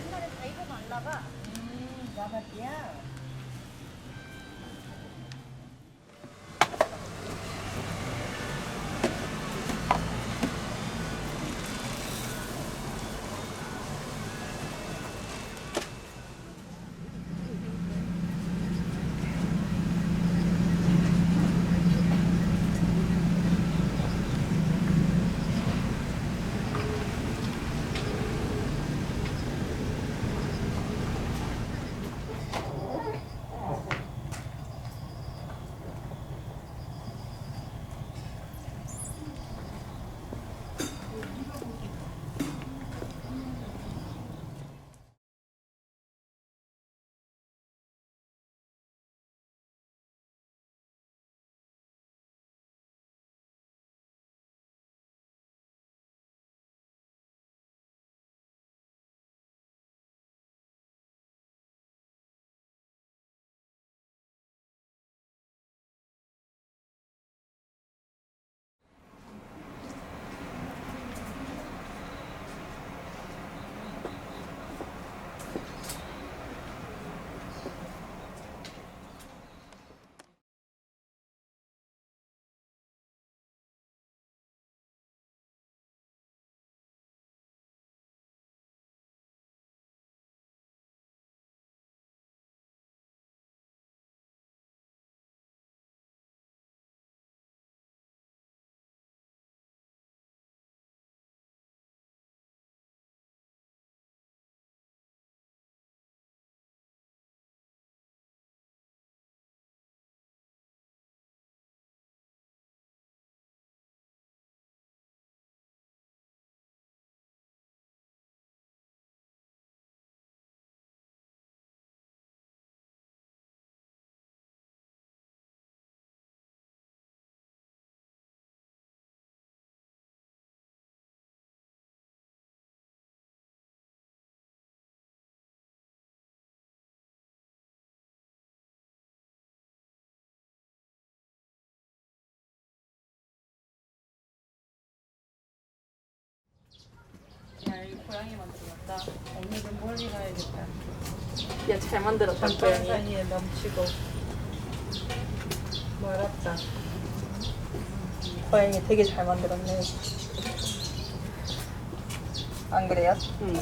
옛날에 다 이거 말라봐. 음, 나갔지야. 고양이 만들었다. 오늘은 멀리 가야겠다. 야, 잘 만들었다, 고양이. 사이에 넘치고. 멀었다. 고양이 되게 잘 만들었네. 안 그래요? 응.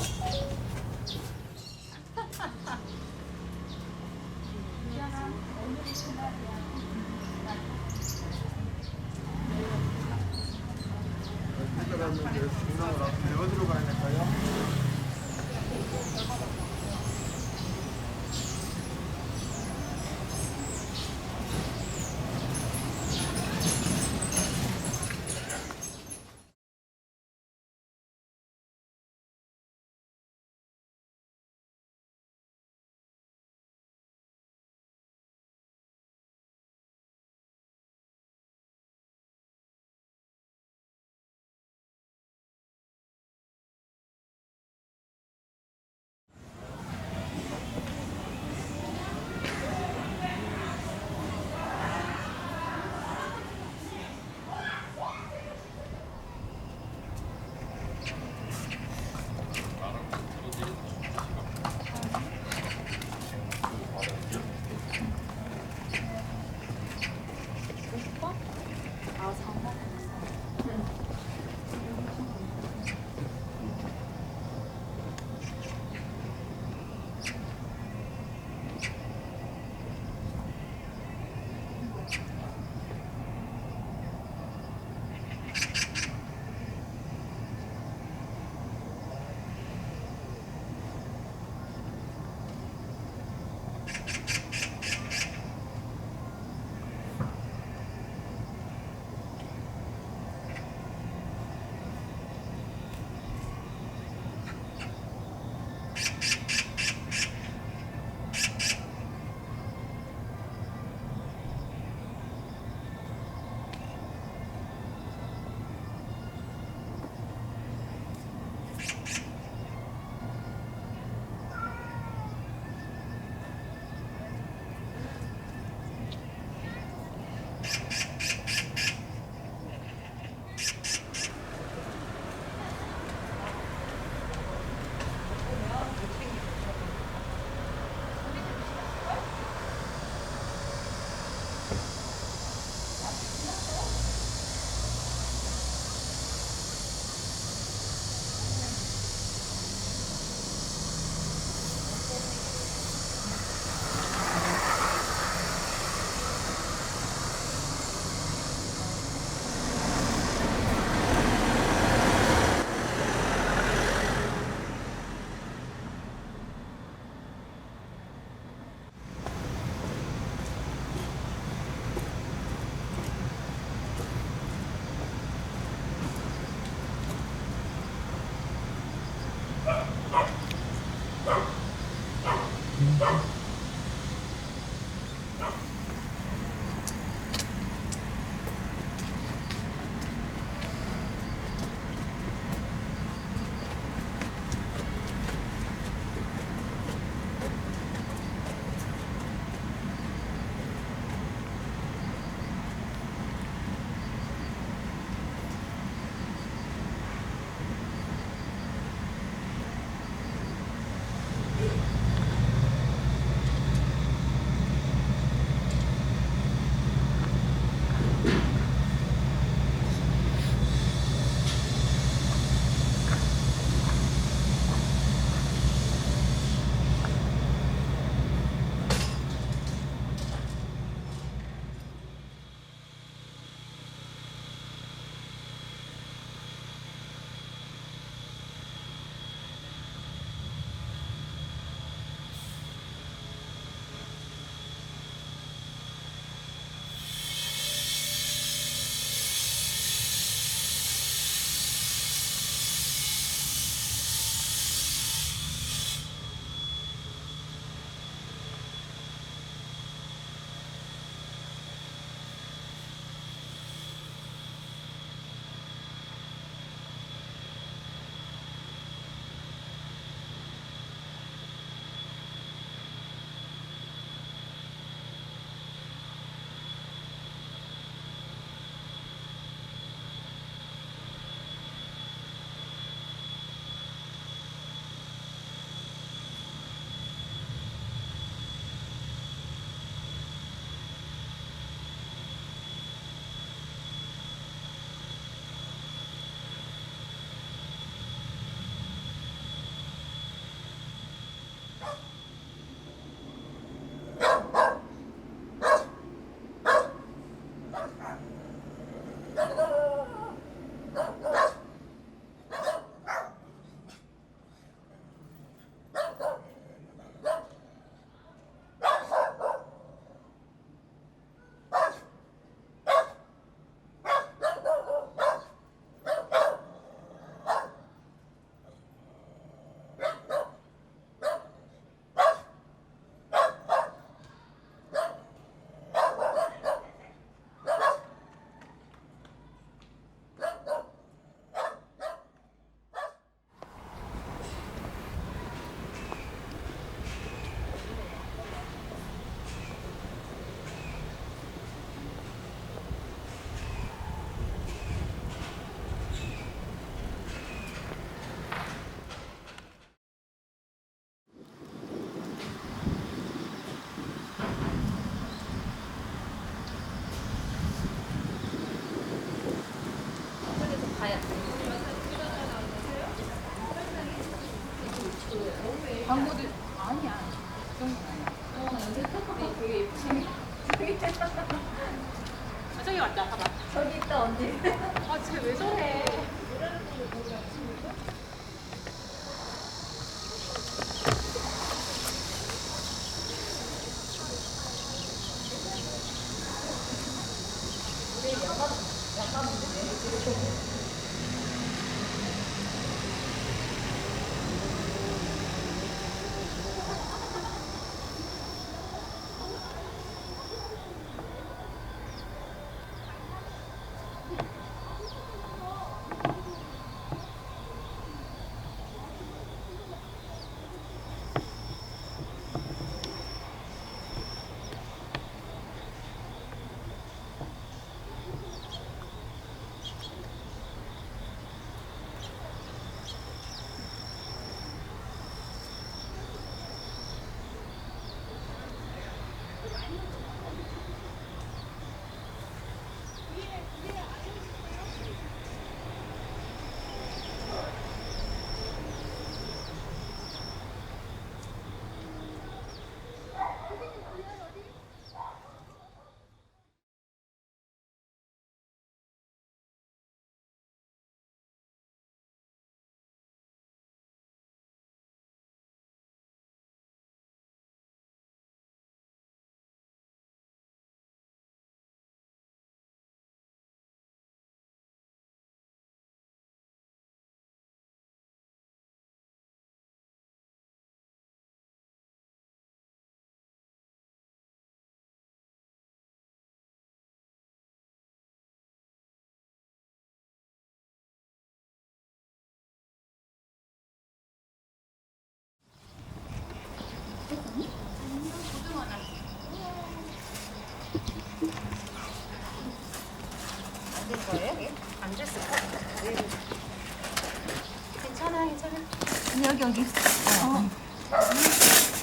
여기. 어.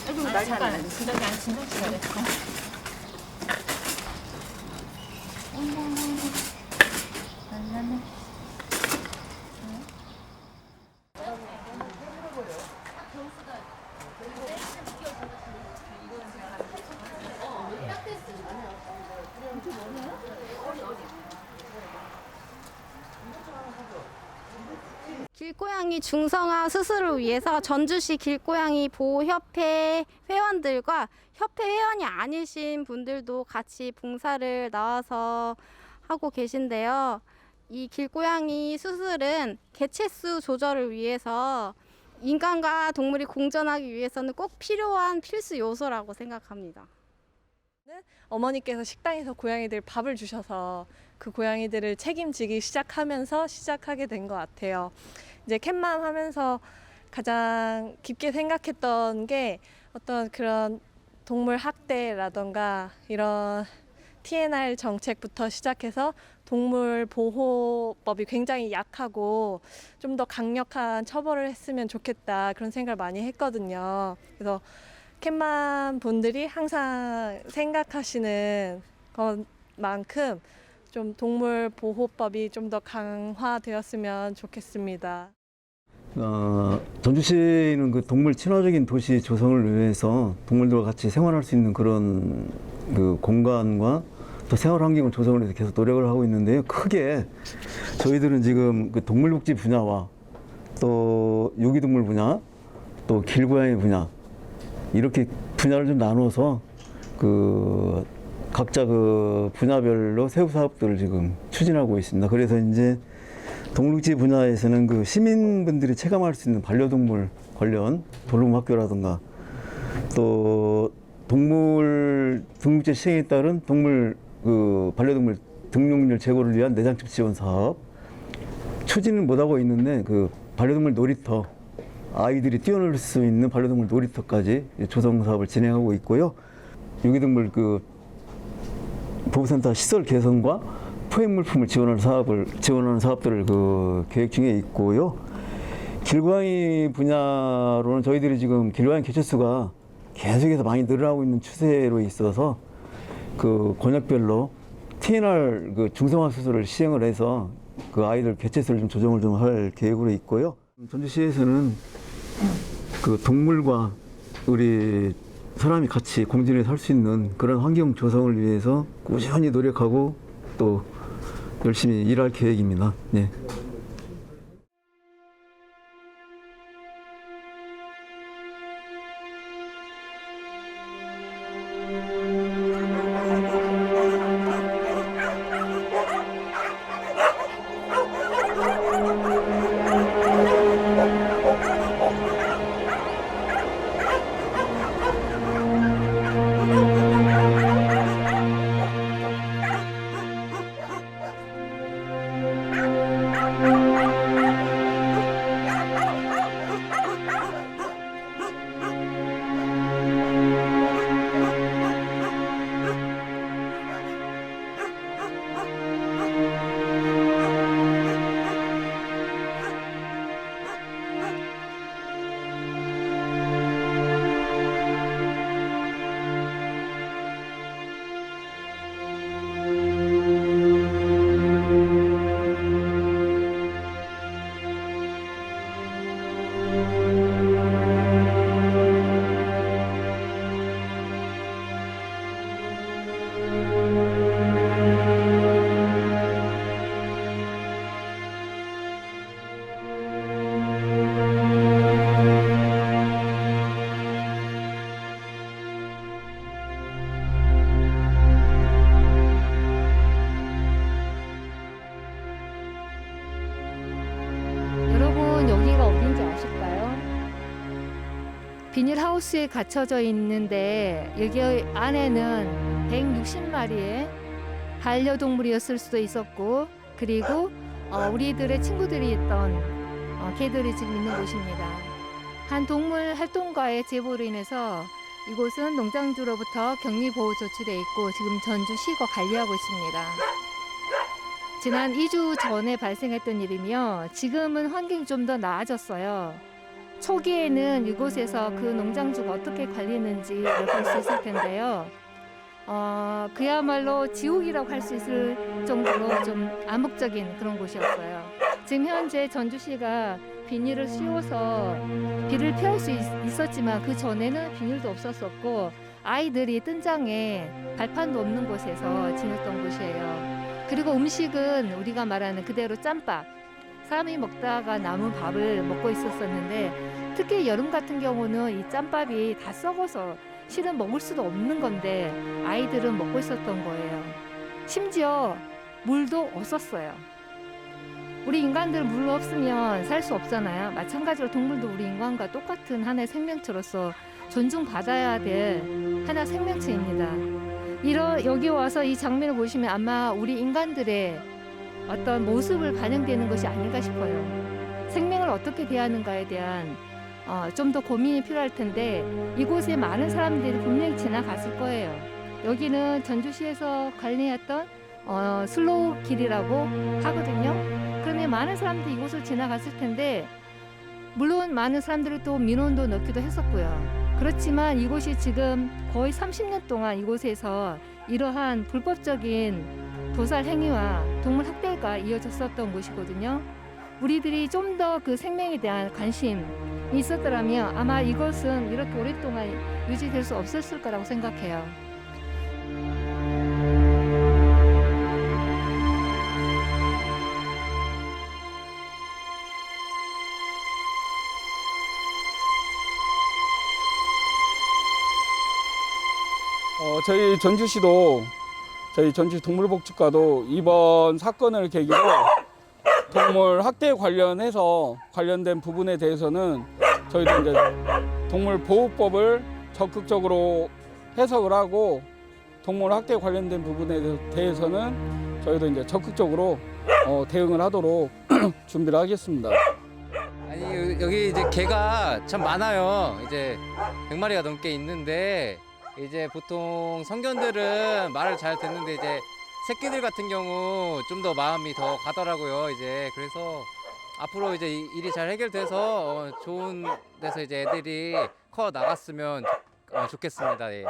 아이고, 나 잠깐. 그다음에 안 진정 시간에. 길고양이 중성화 수술을 위해서 전주시 길고양이 보호협회 회원들과 협회 회원이 아니신 분들도 같이 봉사를 나와서 하고 계신데요. 이 길고양이 수술은 개체수 조절을 위해서 인간과 동물이 공존하기 위해서는 꼭 필요한 필수 요소라고 생각합니다. 어머니께서 식당에서 고양이들 밥을 주셔서 그 고양이들을 책임지기 시작하면서 시작하게 된 것 같아요. 이제 캣맘 하면서 가장 깊게 생각했던 게 어떤 그런 동물 학대라던가 이런 TNR 정책부터 시작해서 동물 보호법이 굉장히 약하고 좀 더 강력한 처벌을 했으면 좋겠다 그런 생각을 많이 했거든요. 그래서 캣맘 분들이 항상 생각하시는 것만큼 좀 동물 보호법이 좀 더 강화되었으면 좋겠습니다. 어, 전주시는 그 동물 친화적인 도시 조성을 위해서 동물들과 같이 생활할 수 있는 그런 그 공간과 또 생활 환경을 조성을 위해서 계속 노력을 하고 있는데요. 크게 저희들은 지금 그 동물복지 분야와 또 유기동물 분야, 또 길고양이 분야 이렇게 분야를 좀 나눠서 그 각자 그 분야별로 세부 사업들을 지금 추진하고 있습니다. 그래서 이제 동물복지 분야에서는 그 시민분들이 체감할 수 있는 반려동물 관련 돌봄학교라든가 또 동물 등록제 시행에 따른 동물 그 반려동물 등록률 제고를 위한 내장집 지원 사업 추진은 못하고 있는데 그 반려동물 놀이터 아이들이 뛰어놀 수 있는 반려동물 놀이터까지 조성 사업을 진행하고 있고요. 유기동물 그 보호센터 시설 개선과 포획 물품을 지원하는 사업을 지원하는 사업들을 그 계획 중에 있고요. 길고양이 분야로는 저희들이 지금 길고양이 개체수가 계속해서 많이 늘어나고 있는 추세로 있어서 그 권역별로 TNR 그 중성화 수술을 시행을 해서 그 아이들 개체수를 좀 조정을 좀 할 계획으로 있고요. 전주시에서는 그 동물과 우리 사람이 같이 공존해 살수 있는 그런 환경 조성을 위해서 꾸준히 노력하고 또 열심히 일할 계획입니다. 네. 하우스에 갇혀져 있는데 여기 안에는 160마리의 반려동물이었을 수도 있었고 그리고 어, 우리들의 친구들이 있던 어, 개들이 지금 있는 곳입니다. 한 동물 활동가의 제보로 인해서 이곳은 농장주로부터 격리 보호 조치돼 있고 지금 전주시가 관리하고 있습니다. 지난 2주 전에 발생했던 일이며 지금은 환경이 좀 더 나아졌어요. 초기에는 이곳에서 그 농장주가 어떻게 관리했는지를 볼 수 있을 텐데요. 어, 그야말로 지옥이라고 할 수 있을 정도로 좀 암묵적인 그런 곳이었어요. 지금 현재 전주시가 비닐을 씌워서 비를 피할 수 있, 있었지만 그 전에는 비닐도 없었었고 아이들이 뜬장에 발판도 없는 곳에서 지냈던 곳이에요. 그리고 음식은 우리가 말하는 그대로 짬밥. 사람이 먹다가 남은 밥을 먹고 있었었는데 특히 여름 같은 경우는 이 짬밥이 다 썩어서 실은 먹을 수도 없는 건데 아이들은 먹고 있었던 거예요. 심지어 물도 없었어요. 우리 인간들은 물 없으면 살 수 없잖아요. 마찬가지로 동물도 우리 인간과 똑같은 하나의 생명체로서 존중받아야 될 하나 생명체입니다. 이런 여기 와서 이 장면을 보시면 아마 우리 인간들의 어떤 모습을 반영되는 것이 아닌가 싶어요. 생명을 어떻게 대하는가에 대한 어, 좀 더 고민이 필요할 텐데 이곳에 많은 사람들이 분명히 지나갔을 거예요. 여기는 전주시에서 관리했던 어, 슬로우 길이라고 하거든요. 그러면 많은 사람들이 이곳을 지나갔을 텐데 물론 많은 사람들이 또 민원도 넣기도 했었고요. 그렇지만 이곳이 지금 거의 30년 동안 이곳에서 이러한 불법적인 도살 행위와 동물 학대가 이어졌었던 곳이거든요. 우리들이 좀 더 그 생명에 대한 관심이 있었더라면 아마 이것은 이렇게 오랫동안 유지될 수 없었을 거라고 생각해요. 어, 저희 전주시도 저희 전주 동물복지과도 이번 사건을 계기로 동물 학대 관련해서 관련된 부분에 대해서는 저희도 이제 동물 보호법을 적극적으로 해석을 하고 동물 학대 관련된 부분에 대해서는 저희도 이제 적극적으로 어, 대응을 하도록 준비를 하겠습니다. 아니 여- 여기 이제 개가 참 많아요. 이제 100마리가 넘게 있는데 이제 보통 성견들은 말을 잘 듣는데 이제 새끼들 같은 경우 좀 더 마음이 더 가더라고요. 이제 그래서 앞으로 이제 이 일이 잘 해결돼서 어, 좋은 데서 이제 애들이 커 나갔으면 좋- 어, 좋겠습니다. 예.